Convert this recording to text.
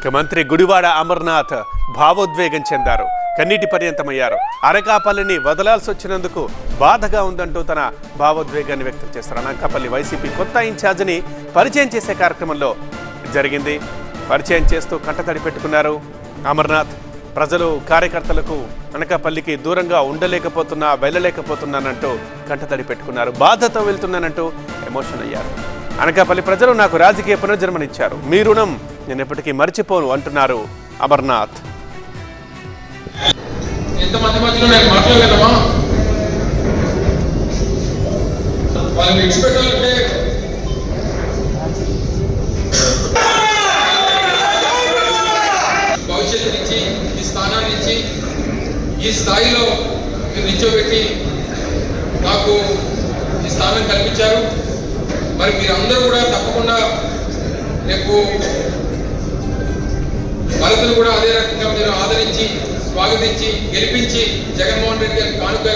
ఇక మంత్రి గుడివాడ అమర్నాథ్ భావోద్వేగం చెందారు. కన్నీటి పర్యంతమయ్యారు. అనకాపల్లిని వదలాల్సి వచ్చినందుకు బాధగా ఉందంటూ తన భావోద్వేగాన్ని వ్యక్తం చేశారు. అనకాపల్లి వైసీపీ కొత్త ఇన్ఛార్జిని పరిచయం చేసే కార్యక్రమంలో జరిగింది. పరిచయం చేస్తూ కంటతడి పెట్టుకున్నారు అమర్నాథ్. ప్రజలు కార్యకర్తలకు అనకాపల్లికి దూరంగా ఉండలేకపోతున్నా వెళ్ళలేకపోతున్నానంటూ కంటతడి పెట్టుకున్నారు. బాధతో వెళ్తున్నానంటూ ఎమోషన్ అయ్యారు. అనకాపల్లి ప్రజలు నాకు రాజకీయ పునర్జన్మనిచ్చారు. మీ రుణం నేను ఎప్పటికీ మర్చిపోను అంటున్నారు అమర్నాథ్. ఎంతమంది మధ్యలో భవిష్యత్తు నుంచి ఈ స్థానాన్ని ఇచ్చి ఈ స్థాయిలో మీరు నిల్చోబెట్టి నాకు ఈ స్థానం కల్పించారు. మరి మీరందరూ కూడా తప్పకుండా రేపు భరతులు కూడా అదే రకంగా మీరు ఆదరించి స్వాగతించి గెలిపించి జగన్మోహన్ రెడ్డి గారికి కానుక